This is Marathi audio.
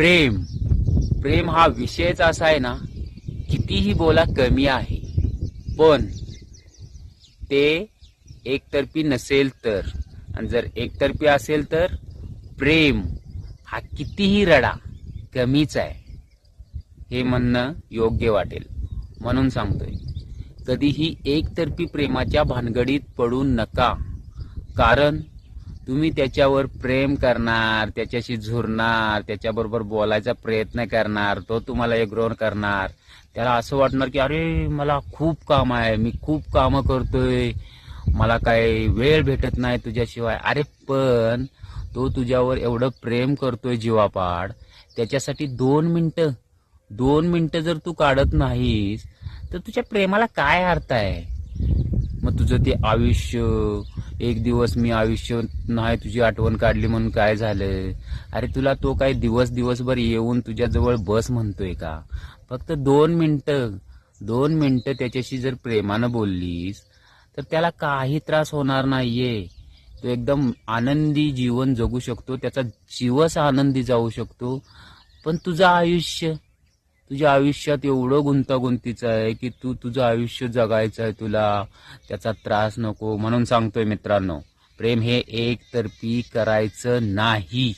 प्रेम. प्रेम हा विषयच असा आहे ना कितीही बोला कमी आहे. पण ते एकतर्फी नसेल तर आणि जर एकतर्फी असेल तर प्रेम हा कितीही रडा कमीच आहे. हे म्हणणं योग्य वाटेल. म्हणून सांगतोय कधीही एकतर्फी प्रेमाच्या भानगडीत पडू नका. कारण तुम्ही त्याच्यावर प्रेम करणार त्याच्याशी झुरणार त्याच्याबरोबर बोलायचा प्रयत्न करणार तो तुम्हाला एग्रोन करणार. त्याला असं वाटणार की अरे मला खूप काम आहे मी खूप कामं करतोय. मला काही वेळ भेटत नाही तुझ्याशिवाय. अरे पण तो तुझ्यावर एवढं प्रेम करतोय जीवापाड. त्याच्यासाठी दोन मिनटं दोन मिनटं जर तू काढत नाहीस तर तुझ्या प्रेमाला काय अर्थ आहे? मग तुझं ते आयुष्य एक दिवस मी आयुष्य नाही तुझी आठवण काढली म्हणून काय झालं अरे तुला तो काय दिवस दिवसभर येऊन तुझ्याजवळ बस म्हणतोय का? फक्त दोन मिनटं दोन मिनटं त्याच्याशी जर प्रेमानं बोललीस तर त्याला काही त्रास होणार नाहीये. तो एकदम आनंदी जीवन जगू शकतो त्याचा जीवच आनंदी जाऊ शकतो. पण तुझं आयुष्य तुझ्या आयुष्यात एवढं गुंतागुंतीचं आहे की तू तुझं आयुष्य जगायचं आहे तुला. त्याचा त्रास नको. म्हणून सांगतोय मित्रांनो प्रेम हे एकतर्फी करायचं नाही.